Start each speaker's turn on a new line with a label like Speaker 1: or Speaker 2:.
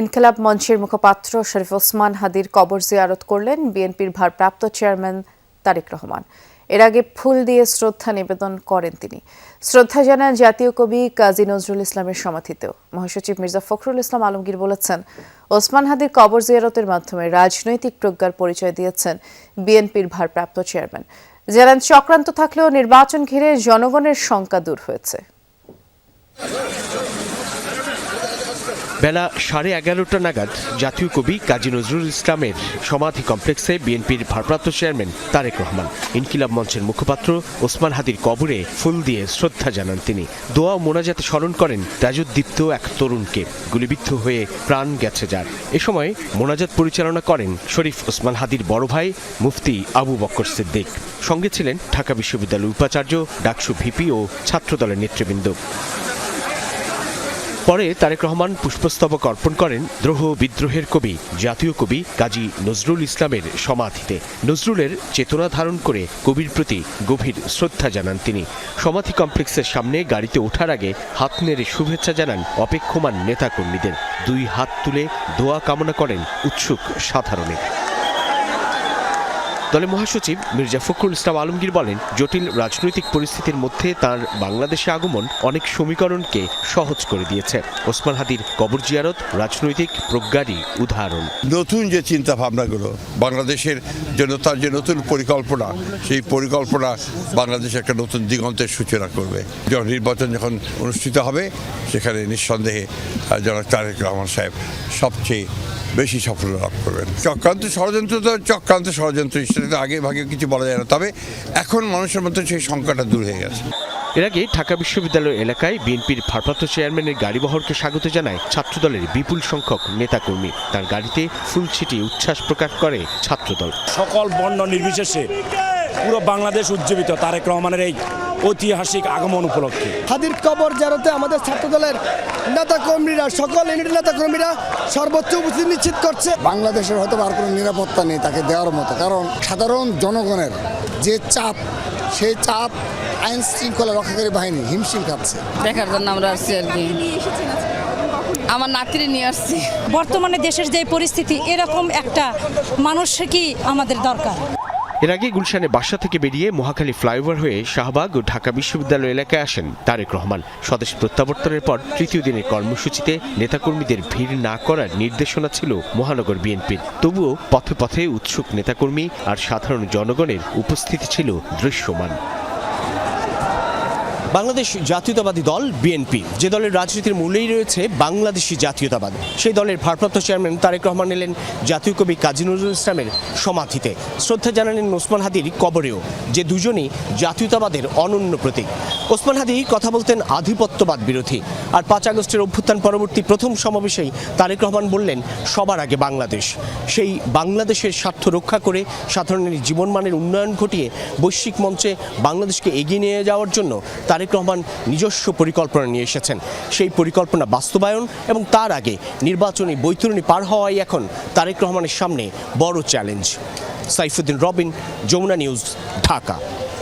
Speaker 1: ইনকিলাব মঞ্চের মুখপাত্র শরীফ ওসমান হাদির কবর জিয়ারত করলেন বিএনপির ভারপ্রাপ্ত চেয়ারম্যান তারেক রহমান। এর আগে ফুল দিয়ে শ্রদ্ধা নিবেদন করেন তিনি। শ্রদ্ধা জানান জাতীয় কবি কাজী নজরুল ইসলামের সমাধিতেও। মহাসচিব মির্জা ফখরুল ইসলাম আলমগীর বলেছেন, ওসমান হাদির কবর জিয়ারতের মাধ্যমে রাজনৈতিক প্রজ্ঞার পরিচয় দিয়েছেন বিএনপির ভারপ্রাপ্ত চেয়ারম্যান। জানান, চক্রান্ত থাকলেও নির্বাচন ঘিরে জনগণের শঙ্কা দূর হয়েছে।
Speaker 2: বেলা সাড়ে এগারোটা নাগাদ জাতীয় কবি কাজী নজরুল ইসলামের সমাধি কমপ্লেক্সে বিএনপির ভারপ্রাপ্ত চেয়ারম্যান তারেক রহমান, ইনকিলাব মঞ্চের মুখপাত্র ওসমান হাদির কবরে ফুল দিয়ে শ্রদ্ধা জানান তিনি। দোয়া মোনাজাতে স্মরণ করেন তাজুদ্দীপ্ত এক তরুণকে। গুলিবিদ্ধ হয়ে প্রাণ গেছে যার। এ সময় মোনাজাত পরিচালনা করেন শরীফ ওসমান হাদির বড় ভাই মুফতি আবু বক্কর সিদ্দিক। সঙ্গে ছিলেন ঢাকা বিশ্ববিদ্যালয়ের উপাচার্য, ডাকসু ভিপি ও ছাত্রদলের নেতৃবৃন্দ। পরে তারেক রহমান পুষ্পস্তবক অর্পণ করেন দ্রোহ বিদ্রোহের কবি, জাতীয় কবি কাজী নজরুল ইসলামের সমাধিতে। নজরুলের চেতনা ধারণ করে কবির প্রতি গভীর শ্রদ্ধা জানান তিনি। সমাধি কমপ্লেক্সের সামনে গাড়িতে ওঠার আগে হাত নেড়ে শুভেচ্ছা জানান অপেক্ষমান নেতাকর্মীদের। দুই হাত তুলে দোয়া কামনা করেন উৎসুক সাধারণে দলের মহাসচিব মির্জা ফখরুল ইসলাম আলমগীর বলেন, জটিল রাজনৈতিক পরিস্থিতির মধ্যে তার বাংলাদেশে আগমন অনেক সমীকরণকে সহজ করে দিয়েছে। ওসমান হাদির কবর জিয়ারত, রাজনৈতিক প্রজ্ঞারই উদাহরণ।
Speaker 3: নতুন যে চিন্তা ভাবনাগুলো বাংলাদেশের জন্য, তার যে নতুন পরিকল্পনা, সেই পরিকল্পনা বাংলাদেশে একটা নতুন দিগন্তের সূচনা করবে। নির্বাচন যখন অনুষ্ঠিত হবে, সেখানে নিঃসন্দেহে জনাব তারেক রহমান সাহেব সবচেয়ে বেশি সাফল্য লাভ করবেন। চক্রান্ত ষড়যন্ত্র তো চক্রান্ত ষড়যন্ত্র সেটা তো আগে ভাগে কিছু বলা যায় না। তবে এখন মানুষের মধ্যে সেই সংখ্যাটা দূর হয়ে গেছে।
Speaker 2: এর আগে ঢাকা বিশ্ববিদ্যালয় এলাকায় বিএনপির ভারপ্রাপ্ত চেয়ারম্যানের গাড়ি গাড়িবহরকে স্বাগত জানায় ছাত্রদলের বিপুল সংখ্যক নেতাকর্মী। তার গাড়িতে ফুল ছিটি উচ্ছ্বাস প্রকাশ করে ছাত্রদল।
Speaker 4: সকল বর্ণ নির্বিশেষে পুরো বাংলাদেশ উজ্জীবিত তারেক রহমানের এই ঐতিহাসিক আগমন উপলক্ষে।
Speaker 5: হাদির কবর জারতে আমাদের ছাত্রদলের নেতা কর্মীরা সকল ইউনিট নেতা কর্মীরা সর্বোচ্চ উপস্থিতি নিশ্চিত করছে।
Speaker 6: বাংলাদেশের হয়তো আর কোনো নিরাপত্তা নেই তাকে দেওয়ার মতো কারণ সাধারণ জনগণের যে চাপ সেই চাপ আইন শৃঙ্খলা রক্ষাকারী বাহিনী হিমশিম খাচ্ছে।
Speaker 7: দেখার জন্য আমরা আসছি আর কি। আমার নাতিরে নিয়ে আসছি।
Speaker 8: বর্তমানে দেশের যে পরিস্থিতি এরকম একটা মানুষ কি আমাদের দরকার।
Speaker 2: এর আগে গুলশানে বাসা থেকে বেরিয়ে মহাখালী ফ্লাইওভার হয়ে শাহবাগ ও ঢাকা বিশ্ববিদ্যালয় এলাকায় আসেন তারেক রহমান। স্বদেশ প্রত্যাবর্তনের পর তৃতীয় দিনের কর্মসূচিতে নেতাকর্মীদের ভিড় না করার নির্দেশনা ছিল মহানগর বিএনপির। তবুও পথে পথে উৎসুক নেতাকর্মী আর সাধারণ জনগণের উপস্থিতি ছিল দৃশ্যমান। বাংলাদেশ জাতীয়তাবাদী দল বিএনপি যে দলের রাজনীতির মূলেই রয়েছে বাংলাদেশি জাতীয়তাবাদ। সেই দলের ভারপ্রাপ্ত চেয়ারম্যান তারেক রহমান এলেন জাতীয় কবি কাজী নজরুল ইসলামের সমাধিতে। শ্রদ্ধা জানালেন ওসমান হাদির কবরেও, যে দুজনই জাতীয়তাবাদের অনন্য প্রতীক। ওসমান হাদি কথা বলতেন আধিপত্যবাদ বিরোধী। আর পাঁচ আগস্টের অভ্যুত্থান পরবর্তী প্রথম সমাবেশেই তারেক রহমান বললেন, সবার আগে বাংলাদেশ। সেই বাংলাদেশের স্বার্থ রক্ষা করে সাধারণের জীবনমানের উন্নয়ন ঘটিয়ে বৈশ্বিক মঞ্চে বাংলাদেশকে এগিয়ে নিয়ে যাওয়ার জন্য তারেক রহমান নিজস্ব পরিকল্পনা নিয়ে এসেছেন। সেই পরিকল্পনা বাস্তবায়ন এবং তার আগে নির্বাচনী বৈতরণী পার হওয়াই এখন তারেক রহমানের সামনে বড় চ্যালেঞ্জ। সাইফুদ্দিন রবিন, যমুনা নিউজ, ঢাকা।